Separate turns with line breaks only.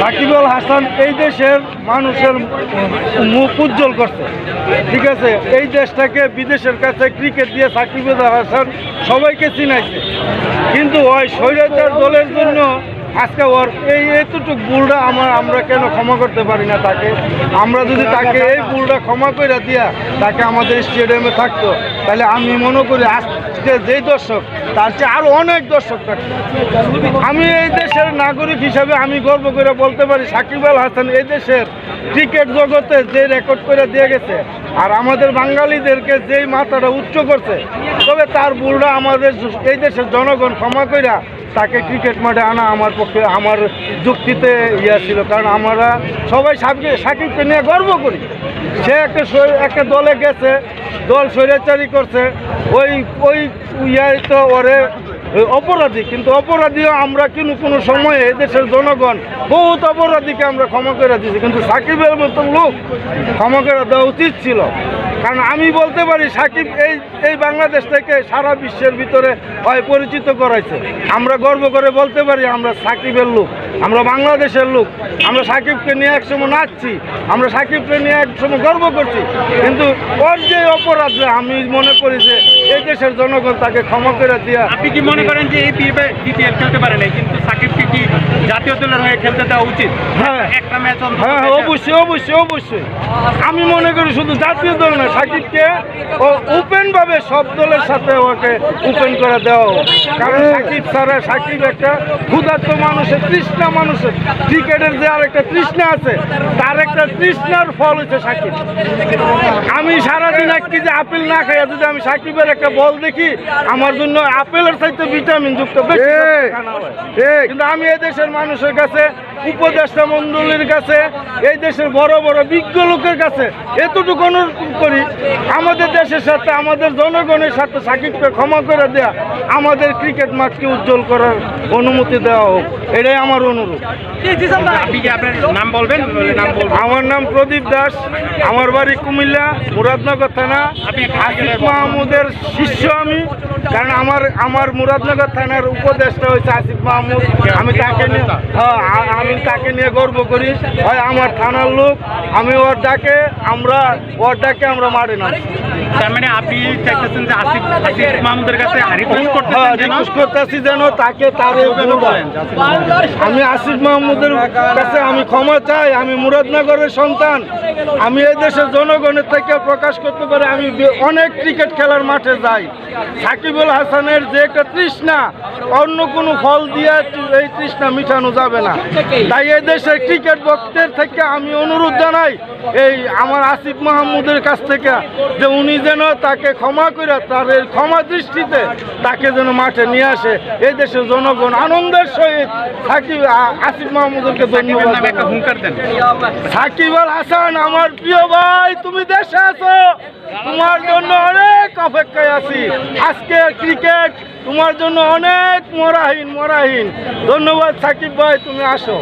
সাকিব আল হাসান এই দেশের মানুষের মুখ উজ্জ্বল করছে। ঠিক আছে, এই দেশটাকে বিদেশের কাছে ক্রিকেট দিয়ে সাকিব আল হাসান সবাইকে চিনাইছে। কিন্তু ওই স্বৈরাচার দলের জন্য আজকে ওর এই এতটুকু ভুলটা আমার আমরা কেন ক্ষমা করতে পারি না তাকে? আমরা যদি তাকে এই ভুলটা ক্ষমা করে দিয়া তাকে আমাদের স্টেডিয়ামে থাকতো, তাহলে আমি মনে করি আজকে যেই দর্শক তার চেয়ে আরও অনেক দর্শক থাকতো আমি এই দেশের নাগরিক হিসাবে আমি গর্ব করে বলতে পারি, সাকিব আল হাসান এই দেশের ক্রিকেট জগতে যে রেকর্ড করে দিয়ে গেছে, আর আমাদের বাঙালিদেরকে যেই মাথাটা উচ্চ করছে, তবে তার ভুলটা আমাদের এই দেশের জনগণ ক্ষমা কইরা তাকে ক্রিকেট মাঠে আনা আমার পক্ষে আমার যুক্তিতে ইয়া ছিল। কারণ আমরা সবাই সাকিব সাকিবকে নিয়ে গর্ব করি। সে একটা একটা দলে গেছে, দল স্বৈরাচারী করছে, ওই ওই ইয়াই তো ওরে অপরাধী, কিন্তু অপরাধীও আমরা কিন্তু কোনো সময়ে দেশের জনগণ বহুত অপরাধীকে আমরা ক্ষমা করে দিয়েছি, কিন্তু সাকিবের মতন লোক ক্ষমা করে দেওয়া উচিত ছিল। কারণ আমি বলতে পারি, সাকিব এই এই বাংলাদেশ থেকে সারা বিশ্বের ভিতরে হয় পরিচিত করাইছে। আমরা গর্ব করে বলতে পারি, আমরা সাকিবের লোক। আমরা বাংলাদেশের লোক আমরা সাকিবকে নিয়ে একসময় নাচছি আমরা সাকিবকে নিয়ে একসময় গর্ব করছি। কিন্তু ওর যে অপরাধ আমি মনে করি যে এই দেশের জনগণ তাকে ক্ষমা করে দিয়া
আপনি কি মনে করেন যে এই বিপিএল খেলতে পারে নাই? কিন্তু সাকিবকে কি জাতীয় দলের হয়ে খেলতে দেওয়া উচিত?
হ্যাঁ।
একটা ম্যাচ
হ্যাঁ অবশ্যই অবশ্যই অবশ্যই। আমি মনে করি শুধু জাতীয় দল না সাকিবকে ও ওপেন ভাবে সব দলের সাথে ওকে ওপেন করে দেওয়া। কারণ সাকিব ছাড়া সাকিব একটা ক্ষুধার্ত মানুষের তৃষ্ণা মানুষের ক্রিকেটের যে আর একটা তৃষ্ণা আছে তার একটা তৃষ্ণার ফল হচ্ছে সাকিব। আমি সারাদিন এক কেজি আপেল না খাই যদি আমি সাকিবের একটা বল দেখি আমার জন্য আপেলের চাইতে ভিটামিন যুক্ত বেশি কিন্তু আমি এদেশের দেশের মানুষের কাছে উপদেষ্টা মন্ডলীর কাছে এই দেশের বড় বড় বিজ্ঞ লোকের কাছে এতটুকু অনুরোধ করি আমাদের দেশের সাথে আমাদের জনগণের সাথে সাকিবকে ক্ষমা করে দেয়া আমাদের ক্রিকেট মাঠকে উজ্জ্বল করার অনুমতি দেওয়া হোক এটাই আমার অনুরোধ।
আপনি কি আপনার নাম বলবেন?
আমার নাম প্রদীপ দাস আমার বাড়ি কুমিল্লা মুরাদনগর থানা। আসিফ মাহমুদের শিষ্য আমি কারণ আমার আমার মুরাদনগর থানার উপদেষ্টা হয়েছে আসিফ মাহমুদ। আমি তাকে নিয়ে হ্যাঁ আমি তাকে নিয়ে গর্ব করি। হয় আমার থানার লোক আমি ওর ডাকে আমরা ওর ডাকে আমরা মারি না।
তার মানে আপনি চাইতেছেন যে আসিফ আসিফ মাহমুদের কাছে রিকোয়েস্ট করতেছেন
হ্যাঁ
যেন
রিকোয়েস্ট করতেছি যেন তাকে তার আমি আসিফ মাহমুদের কাছে আমি ক্ষমা চাই আমি মুরাদনগরের সন্তান। আমি এই দেশের জনগণের থেকে প্রকাশ করতে পারি আমি অনেক ক্রিকেট খেলার মাঠে যাই। সাকিবুল হাসানের যে একটা তৃষ্ণা অন্য কোনো ফল দিয়ে এই তৃষ্ণা মিটানো যাবে না। তাই এই দেশের ক্রিকেট ভক্তের থেকে আমি অনুরোধ জানাই এই আমার আসিফ মাহমুদের কাছ থেকে যে উনি যেন তাকে ক্ষমা করে তার এই ক্ষমা দৃষ্টিতে তাকে যেন মাঠে নিয়ে আসে। এই দেশের জনগণ আনন্দের সহিত সাকিব আসিফ মাহমুদকে ধন্যবাদ সাকিব আল হাসান আমার প্রিয় ভাই তুমি দেশে আছো। তোমার জন্য অনেক অপেক্ষায় আছি। আজকে ক্রিকেট তোমার জন্য অনেক মরাহীন মরাহীন। ধন্যবাদ সাকিব ভাই তুমি আসো।